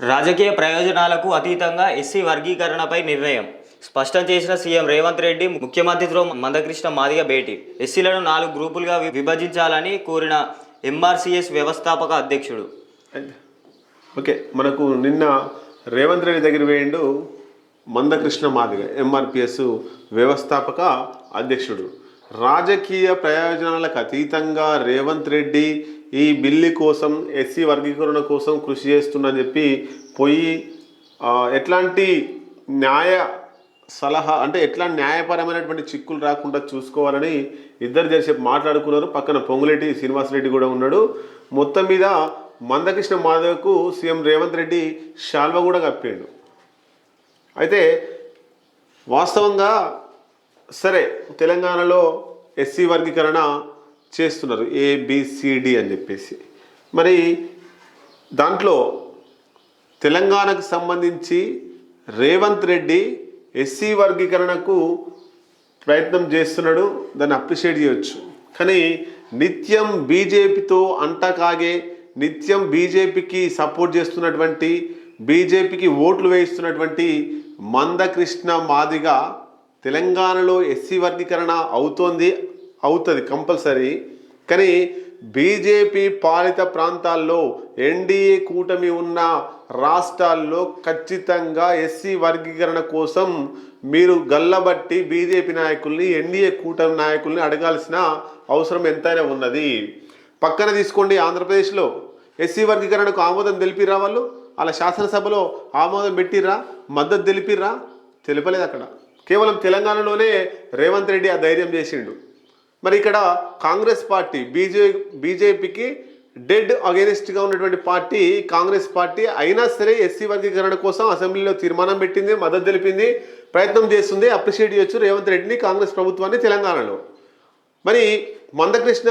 రాజకీయ ప్రయోజనాలకు అతీతంగా ఎస్సీ వర్గీకరణపై నిర్ణయం. స్పష్టం చేసిన సీఎం రేవంత్ రెడ్డి ముఖ్యమంత్రితో మందకృష్ణ మాదిగ భేటీ. ఎస్సీలను నాలుగు గ్రూపులుగా విభజించాలని కోరిన ఎంఆర్సీఎస్ వ్యవస్థాపక అధ్యక్షుడు. ఓకే మనకు నిన్న రేవంత్ రెడ్డి దగ్గర వేయండు మందకృష్ణ మాదిగ ఎంఆర్పిఎస్ వ్యవస్థాపక అధ్యక్షుడు. రాజకీయ ప్రయోజనాలకు అతీతంగా రేవంత్ రెడ్డి ఈ బిల్లు కోసం ఎస్సీ వర్గీకరణ కోసం కృషి చేస్తుందని చెప్పి పోయి ఎట్లాంటి న్యాయ సలహా అంటే ఎట్లా న్యాయపరమైనటువంటి చిక్కులు రాకుండా చూసుకోవాలని ఇద్దరు చేసి మాట్లాడుకున్నారు. పక్కన పొంగులేటి శ్రీనివాసరెడ్డి కూడా ఉన్నాడు. మొత్తం మీద మందకృష్ణ మాధవ్కు సీఎం రేవంత్ రెడ్డి శాల్వ కూడా కప్పాడు. అయితే వాస్తవంగా సరే తెలంగాణలో ఎస్సీ వర్గీకరణ చేస్తున్నారు ఏబిసిడి అని చెప్పేసి. మరి దాంట్లో తెలంగాణకు సంబంధించి రేవంత్ రెడ్డి ఎస్సీ వర్గీకరణకు ప్రయత్నం చేస్తున్నాడు దాన్ని అప్రిషియేట్ చేయొచ్చు. కానీ నిత్యం బీజేపీతో అంటకాగే నిత్యం బీజేపీకి సపోర్ట్ చేస్తున్నటువంటి బీజేపీకి ఓట్లు వేయిస్తున్నటువంటి మందకృష్ణ మాదిగా తెలంగాణలో ఎస్సీ వర్గీకరణ అవుతోంది. అవుతుంది కంపల్సరీ. కానీ బీజేపీ పాలిత ప్రాంతాల్లో ఎన్డీఏ కూటమి ఉన్న రాష్ట్రాల్లో ఖచ్చితంగా ఎస్సీ వర్గీకరణ కోసం మీరు గల్లబట్టి బీజేపీ నాయకుల్ని ఎన్డీఏ కూటమి నాయకుల్ని అడగాల్సిన అవసరం ఎంతైనా ఉన్నది. పక్కన తీసుకోండి ఆంధ్రప్రదేశ్లో. ఎస్సీ వర్గీకరణకు ఆమోదం తెలిపిరా వాళ్ళు? అలా శాసనసభలో ఆమోదం పెట్టిర్రా? మద్దతు తెలిపిర్రా? తెలిపలేదు అక్కడ. కేవలం తెలంగాణలోనే రేవంత్ రెడ్డి ఆ ధైర్యం చేసిండు. మరి ఇక్కడ కాంగ్రెస్ పార్టీ బీజే బీజేపీకి డెడ్ అగేనిస్ట్గా ఉన్నటువంటి పార్టీ కాంగ్రెస్ పార్టీ అయినా సరే ఎస్సీ వర్గీకరణ కోసం అసెంబ్లీలో తీర్మానం పెట్టింది మద్దతు తెలిపింది ప్రయత్నం చేస్తుంది. అప్రిషియేట్ చేయొచ్చు రేవంత్ రెడ్డిని కాంగ్రెస్ ప్రభుత్వాన్ని తెలంగాణలో. మరి మందకృష్ణ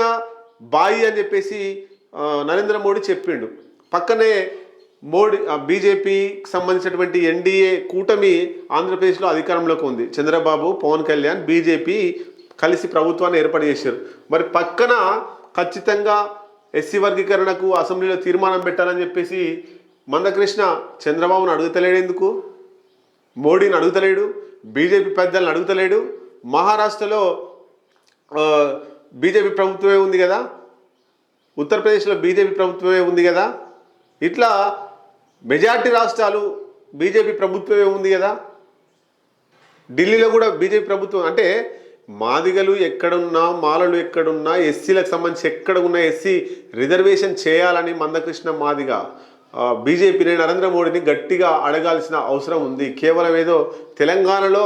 బాయి అని చెప్పేసి నరేంద్ర మోడీ చెప్పిండు. పక్కనే మోడీ బీజేపీకి సంబంధించినటువంటి ఎన్డీఏ కూటమి ఆంధ్రప్రదేశ్లో అధికారంలోకి ఉంది. చంద్రబాబు పవన్ కళ్యాణ్ బీజేపీ కలిసి ప్రభుత్వాన్ని ఏర్పాటు చేశారు. మరి పక్కన ఖచ్చితంగా ఎస్సీ వర్గీకరణకు అసెంబ్లీలో తీర్మానం పెట్టాలని చెప్పేసి మందకృష్ణ చంద్రబాబును అడుగుతలేడు ఎందుకు? మోడీని అడుగుతలేడు బీజేపీ పెద్దలను అడుగుతలేడు మహారాష్ట్రలో బీజేపీ ప్రభుత్వమే ఉంది కదా? ఉత్తరప్రదేశ్లో బీజేపీ ప్రభుత్వమే ఉంది కదా? ఇట్లా మెజార్టీ రాష్ట్రాలు బీజేపీ ప్రభుత్వమే ఉంది కదా? ఢిల్లీలో కూడా బీజేపీ ప్రభుత్వం అంటే మాదిగలు ఎక్కడున్నా మాలలు ఎక్కడున్నా ఎస్సీలకు సంబంధించి ఎక్కడ ఉన్న ఎస్సీ రిజర్వేషన్ చేయాలని మందకృష్ణ మాదిగ బీజేపీని నరేంద్ర మోడీని గట్టిగా అడగాల్సిన అవసరం ఉంది. కేవలం ఏదో తెలంగాణలో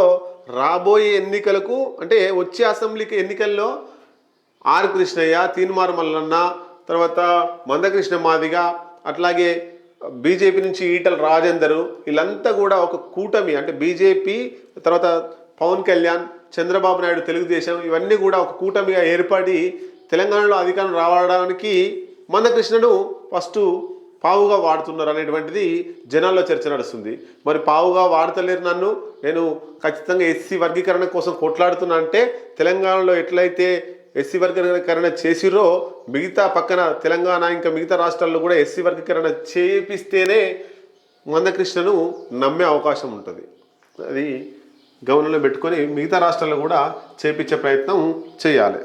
రాబోయే ఎన్నికలకు అంటే వచ్చే అసెంబ్లీకి ఎన్నికల్లో ఆర్ కృష్ణయ్య తీన్మార్ మల్లన్న తర్వాత మందకృష్ణ మాదిగ అట్లాగే బీజేపీ నుంచి ఈటల రాజేందరు వీళ్ళంతా కూడా ఒక కూటమి అంటే బీజేపీ తర్వాత పవన్ కళ్యాణ్ చంద్రబాబు నాయుడు తెలుగుదేశం ఇవన్నీ కూడా ఒక కూటమిగా ఏర్పడి తెలంగాణలో అధికారం రావడానికి మందకృష్ణను ఫస్ట్ పావుగా వాడుతున్నారు అనేటువంటిది జనాల్లో చర్చ నడుస్తుంది. మరి పావుగా వాడతలేరు నన్ను. నేను ఖచ్చితంగా ఎస్సీ వర్గీకరణ కోసం కొట్లాడుతున్నా అంటే తెలంగాణలో ఎట్లయితే ఎస్సీ వర్గీకరణ చేసిరో మిగతా పక్కన తెలంగాణ ఇంకా మిగతా రాష్ట్రాల్లో కూడా ఎస్సీ వర్గీకరణ చేపిస్తేనే మందకృష్ణను నమ్మే అవకాశం ఉంటుంది. అది గమనంలో పెట్టుకొని మిగతా రాష్ట్రాల్లో కూడా చేపించే ప్రయత్నం చేయాలి.